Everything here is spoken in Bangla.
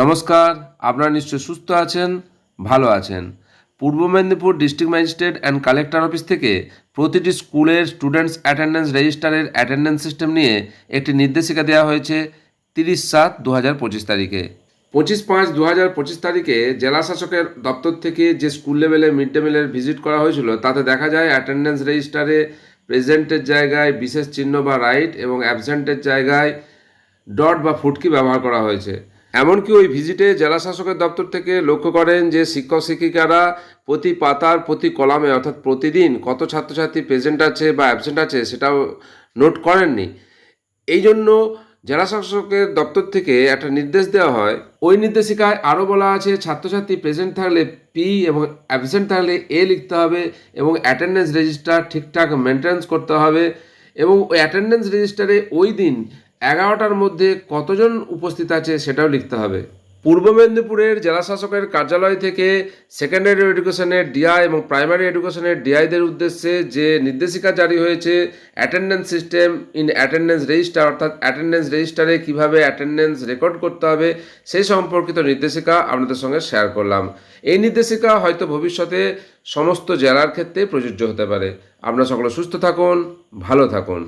নমস্কার, আপনারা নিশ্চয় সুস্থ আছেন, ভালো আছেন। Purba Medinipur district magistrate and collector office থেকে প্রতিটি স্কুলের স্টুডেন্টস অ্যাটেন্ডেন্স রেজিস্টারের অ্যাটেন্ডেন্স সিস্টেম নিয়ে একটি নির্দেশিকা দেওয়া হয়েছে তিরিশ সাত দু হাজার পঁচিশ তারিখে। পঁচিশ পাঁচ দু হাজার পঁচিশ তারিখে জেলা শাসকের দপ্তর থেকে যে স্কুল লেভেলে মিড ডে মিলের ভিজিট করা হয়েছিল, তাতে দেখা যায় অ্যাটেন্ডেন্স রেজিস্টারে প্রেজেন্টের জায়গায় বিশেষ চিহ্ন বা রাইট এবং অ্যাবসেন্টের জায়গায় ডট বা ফুটকি ব্যবহার করা হয়েছে। এমনকি ওই ভিজিটে জেলা শাসকের দপ্তর থেকে লক্ষ্য করেন যে শিক্ষক শিক্ষিকারা প্রতি পাতার, প্রতি কলামে, অর্থাৎ প্রতিদিন কত ছাত্রছাত্রী প্রেজেন্ট আছে বা অ্যাবসেন্ট আছে সেটাও নোট করেননি। এই জন্য জেলা শাসকের দপ্তর থেকে একটা নির্দেশ দেওয়া হয়। ওই নির্দেশিকায় আরও বলা আছে, ছাত্রছাত্রী প্রেজেন্ট থাকলে পি এবং অ্যাবসেন্ট থাকলে এ লিখতে হবে এবং অ্যাটেন্ডেন্স রেজিস্টার ঠিকঠাক মেনটেন্স করতে হবে এবং ওই অ্যাটেন্ডেন্স রেজিস্টারে ওই দিন এগারোটার মধ্যে কতজন উপস্থিত আছে সেটাও লিখতে হবে। পূর্ব মেদিনীপুরের জেলা শাসকের কার্যালয় থেকে সেকেন্ডারি এডুকেশনের ডিআই এবং প্রাইমারি এডুকেশনের ডিআইদের উদ্দেশ্যে যে নির্দেশিকা জারি হয়েছে attendance system in attendance register অর্থাৎ অ্যাটেন্ডেন্স রেজিস্টারে কীভাবে অ্যাটেন্ডেন্স রেকর্ড করতে হবে সেই সম্পর্কিত নির্দেশিকা আপনাদের সঙ্গে শেয়ার করলাম। এই নির্দেশিকা হয়তো ভবিষ্যতে সমস্ত জেলার ক্ষেত্রে প্রযোজ্য হতে পারে। আপনারা সকলে সুস্থ থাকুন, ভালো থাকুন।